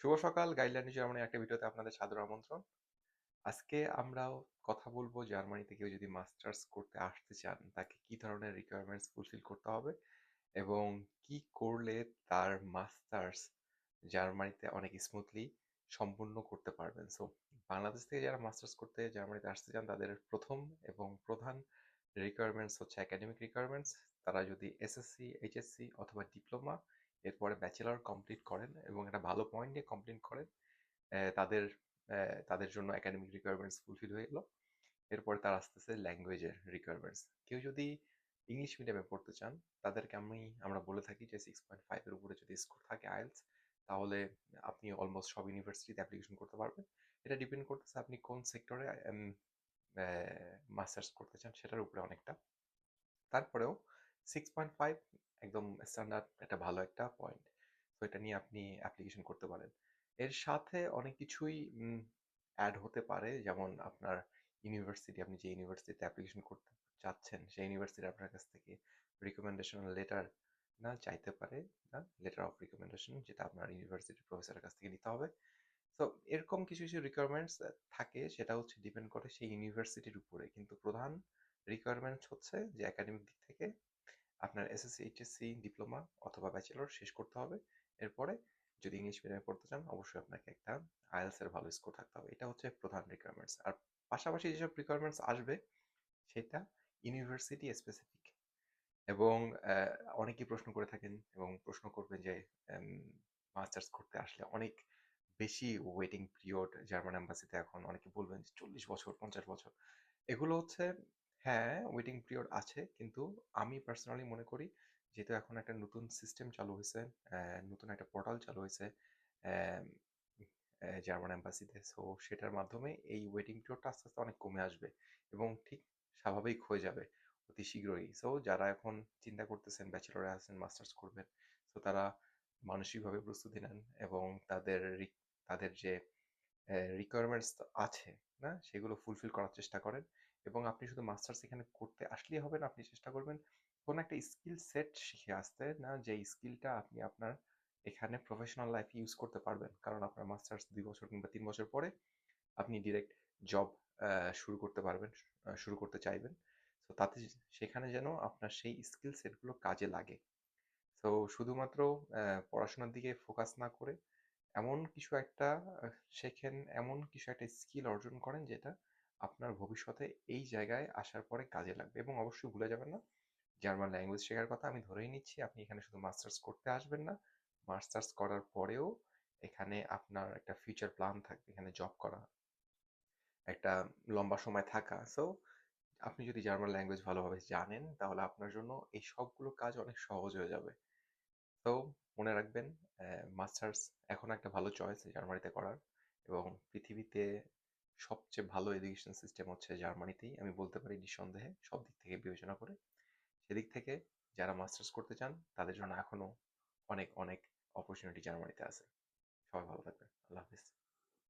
শুভ সকাল গাইডলাইন জার্মানির একটা ভিডিওতে আপনাদের সাদর আমন্ত্রণ। আজকে আমরাও কথা বলব জার্মানিতে কেউ যদি মাস্টার্স করতে আসতে চান, তাকে কি ধরনের রিকোয়ারমেন্টস ফুলফিল করতে হবে এবং কি করলে তার মাস্টার্স জার্মানিতে অনেক স্মুথলি সম্পূর্ণ করতে পারবেন। সো বাংলাদেশ থেকে যারা মাস্টার্স করতে জার্মানিতে আসতে চান, তাদের প্রথম এবং প্রধান রিকোয়ারমেন্টস হচ্ছে একাডেমিক রিকোয়ারমেন্টস তারা যদি এসএসসি এইচএসসি অথবা ডিপ্লোমা এরপরে ব্যাচেলর কমপ্লিট করেন এবং একটা ভালো পয়েন্ট নিয়ে কমপ্লিট করেন তাদের তাদের জন্য একাডেমিক রিকোয়ারমেন্টস ফুলফিল হয়ে গেল এরপরে তার আসতেছে ল্যাঙ্গুয়েজের রিকোয়ারমেন্টস কেউ যদি ইংলিশ মিডিয়ামে পড়তে চান, তাদেরকে আমি, আমরা বলে থাকি যে সিক্স পয়েন্ট ফাইভের উপরে যদি স্কোর থাকে আইএলস তাহলে আপনি অলমোস্ট সব ইউনিভার্সিটিতে অ্যাপ্লিকেশন করতে পারবেন। এটা ডিপেন্ড করতেছে আপনি কোন সেক্টরে মাস্টার্স করতে চান, সেটার উপরে অনেকটা। তারপরেও সিক্স পয়েন্ট ফাইভ একদম স্ট্যান্ডার্ড একটা ভালো একটা পয়েন্ট তো এটা নিয়ে আপনি অ্যাপ্লিকেশন করতে পারেন। এর সাথে অনেক কিছুই অ্যাড হতে পারে। যেমন আপনার ইউনিভার্সিটি আপনি যে ইউনিভার্সিটিতে অ্যাপ্লিকেশন করতে চাচ্ছেন, সেই ইউনিভার্সিটি আপনার কাছ থেকে রিকমেন্ডেশন লেটার না চাইতে পারে না লেটার অফ রিকমেন্ডেশন যেটা আপনার ইউনিভার্সিটির প্রফেসরের কাছ থেকে নিতে হবে। তো এরকম কিছু কিছু রিকোয়ারমেন্টস থাকে, সেটা হচ্ছে ডিপেন্ড করে সেই ইউনিভার্সিটির উপরে। কিন্তু প্রধান রিকোয়ারমেন্টস হচ্ছে যে একাডেমিক দিক থেকে আপনার এসএসসি এইচএসসি ডিপ্লোমা অথবা ব্যাচেলর শেষ করতে হবে। এরপরে যদি ইংলিশ মিডিয়ামে পড়তে চান, অবশ্যই আপনাকে একটা আইএলস এর ভালো স্কোর থাকতে হবে। এটা হচ্ছে প্রধান রিকোয়ারমেন্টস আর পাশাপাশি যেসব রিকোয়ারমেন্টস আসবে, সেটা ইউনিভার্সিটি স্পেসিফিক এবং অনেকেই প্রশ্ন করে থাকেন এবং প্রশ্ন করবেন যে মাস্টার্স করতে আসলে অনেক বেশি ওয়েটিং পিরিয়ড জার্মান এম্বাসিতে এখন অনেকে বলবেন যে, চল্লিশ বছর, পঞ্চাশ বছর। এগুলো হচ্ছে হ্যাঁ ওয়েটিং পিরিয়ড আছে। কিন্তু আমি পার্সোনালি মনে করি, যেহেতু এখন একটা নতুন সিস্টেম চালু হয়েছে নতুন একটা পোর্টাল চালু হয়েছে জার্মান এম্বাসিতে সো সেটার মাধ্যমে এই ওয়েটিং পিরিয়ডটা আস্তে আস্তে অনেক কমে আসবে এবং ঠিক স্বাভাবিক হয়ে যাবে অতি শীঘ্রই। সো যারা এখন চিন্তা করতেছেন ব্যাচেলরে আছেন মাস্টার্স করবেন তো তারা মানসিকভাবে প্রস্তুতি নেন এবং তাদের তাদের যে রিকোয়ারমেন্টস আছে না? সেগুলো ফুলফিল করার চেষ্টা করেন এবং আপনি শুধু মাস্টার্স এখানে করতে আসলেই হবে না, আপনি চেষ্টা করবেন কোনো একটা স্কিল সেট শিখে আসতে, না? যে স্কিলটা আপনি আপনার এখানে প্রফেশনাল লাইফে ইউজ করতে পারবেন। কারণ আপনার মাস্টার্স দুই বছর কিংবা তিন বছর পরে আপনি ডিরেক্ট জব শুরু করতে পারবেন শুরু করতে চাইবেন। তো তাতে সেখানে যেন আপনার সেই স্কিল সেটগুলো কাজে লাগে। তো শুধুমাত্র পড়াশোনার দিকে ফোকাস না করে এমন কিছু একটা শেখেন, এমন কিছু একটা স্কিল অর্জন করেন যেটা আপনার ভবিষ্যতে এই জায়গায় আসার পরে কাজে লাগবে। এবং অবশ্যই ভুলে যাবেন না জার্মান ল্যাঙ্গুয়েজ শেখার কথা আমি ধরেই নিচ্ছি, আপনি এখানে শুধু মাস্টার্স করতে আসবেন না। মাস্টার্স করার পরেও এখানে আপনার একটা ফিউচার প্ল্যান থাকবে, এখানে জব করা। একটা লম্বা সময় থাকা। সো আপনি যদি জার্মান ল্যাঙ্গুয়েজ ভালোভাবে জানেন, তাহলে আপনার জন্য এই সবগুলো কাজ অনেক সহজ হয়ে যাবে। তো মনে রাখবেন মাস্টার্স এখন একটা ভালো চয়েস জার্মানিতে করার এবং পৃথিবীতে সবচেয়ে ভালো এডুকেশন সিস্টেম হচ্ছে জার্মানিতেই আমি বলতে পারি নিঃসন্দেহে সব দিক থেকে বিবেচনা করে। সেদিক থেকে যারা মাস্টার্স করতে চান তাদের জন্য এখনও অনেক অনেক অপরচুনিটি জার্মানিতে আছে। সবাই ভালো থাকবেন। আল্লাহ হাফিজ।